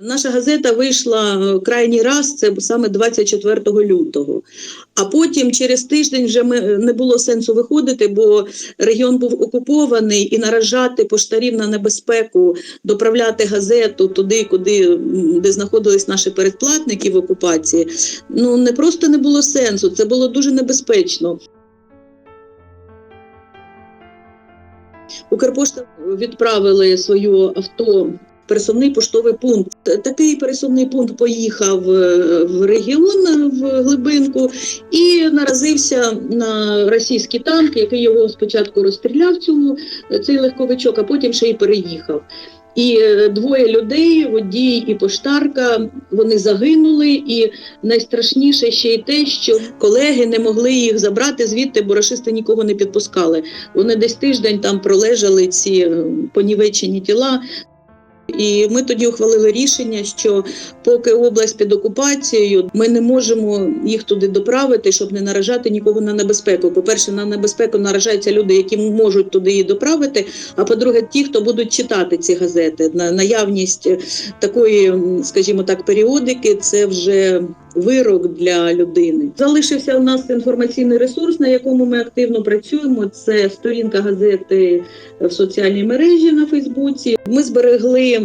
Наша газета вийшла е, крайній раз, це саме 24 лютого. А потім через тиждень вже ми, е, не було сенсу виходити, бо регіон був окупований і наражати поштарів на небезпеку, доправляти газету туди, куди де знаходились наші передплатники в окупації. Ну не просто не було сенсу, це було дуже небезпечно. Укрпошта відправили своє авто пересувний поштовий пункт. Такий пересувний пункт поїхав е, в регіон е, в глибинку і наразився на російський танк, який його спочатку розстріляв цю, цей легковичок, а потім ще й переїхав. І е, двоє людей, водій і поштарка, вони загинули. І найстрашніше ще й те, що колеги не могли їх забрати звідти, бо рашисти нікого не підпускали. Вони десь тиждень там пролежали ці понівечені тіла. І ми тоді ухвалили рішення, що поки область під окупацією, ми не можемо їх туди доправити, щоб не наражати нікого на небезпеку. По-перше, на небезпеку наражаються люди, які можуть туди її доправити. А по-друге, ті, хто будуть читати ці газети. На наявність такої, скажімо так, періодики, це вже вирок для людини. Залишився у нас інформаційний ресурс, на якому ми активно працюємо. Це сторінка газети в соціальній мережі на Фейсбуці. Ми зберегли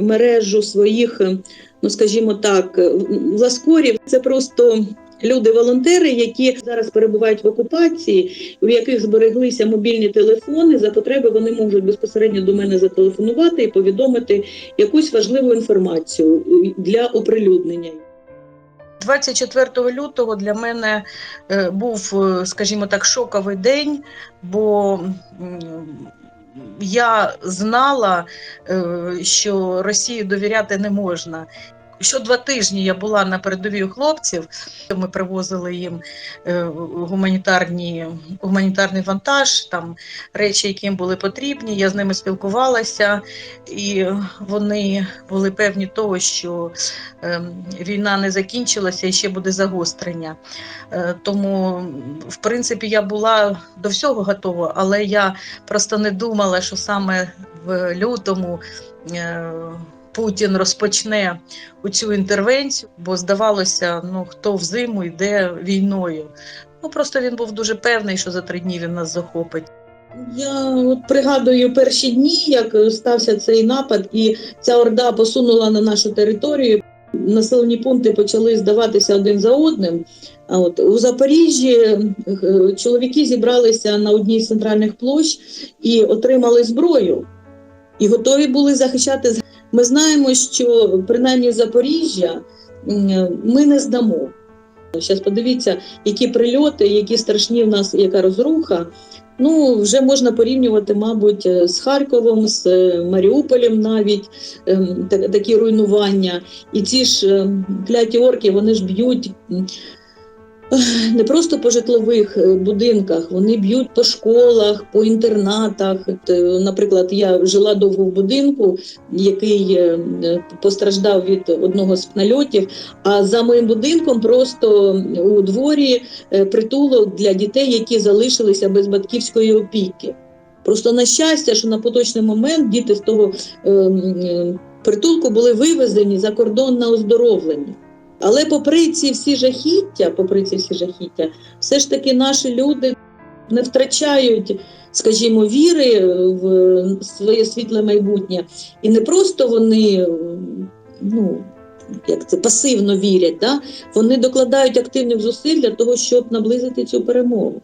мережу своїх, ну скажімо так, власкорів. Це просто. Люди-волонтери, які зараз перебувають в окупації, у яких збереглися мобільні телефони, за потреби вони можуть безпосередньо до мене зателефонувати і повідомити якусь важливу інформацію для оприлюднення. 24 лютого для мене е, був, е, скажімо так, шоковий день, бо я знала, е, що Росії довіряти не можна. Що два тижні я була на передовій у хлопців, ми привозили їм е, гуманітарні, гуманітарний вантаж, там речі, які їм були потрібні. Я з ними спілкувалася, і вони були певні того, що ем, війна не закінчилася і ще буде загострення. Е, Тому, в принципі, я була до всього готова, але я просто не думала, що саме в лютому. Путін розпочне цю інтервенцію, бо здавалося, ну хто взиму йде війною. Ну просто він був дуже певний, що за три дні він нас захопить. Я от пригадую перші дні, як стався цей напад, і ця орда посунула на нашу територію. Населені пункти почали здаватися один за одним. А от у Запоріжжі е, чоловіки зібралися на одній з центральних площ і отримали зброю, і готові були захищати. Ми знаємо, що принаймні Запоріжжя ми не здамо. Зараз подивіться, які прильоти, які страшні в нас, яка розруха. Ну, вже можна порівнювати, мабуть, е, з Харковом, з е, Маріуполем навіть ем, такі руйнування. І ці ж ем, кляті орки, вони ж б'ють не просто по житлових е, будинках, вони б'ють по школах, по інтернатах. Е, Наприклад, я жила довго в будинку, який е, постраждав від одного з нальотів. А за моїм будинком просто у дворі притулок для дітей, які залишилися без батьківської опіки. Просто на щастя, що на поточний момент діти з того е, притулку були вивезені за кордон на оздоровлення. Але попри ці всі жахіття, попри ці всі жахіття, все ж таки наші люди не втрачають, скажімо, віри в своє світле майбутнє. І не просто вони ну, як це пасивно вірять, да? вони докладають активних зусиль для того, щоб наблизити цю перемогу.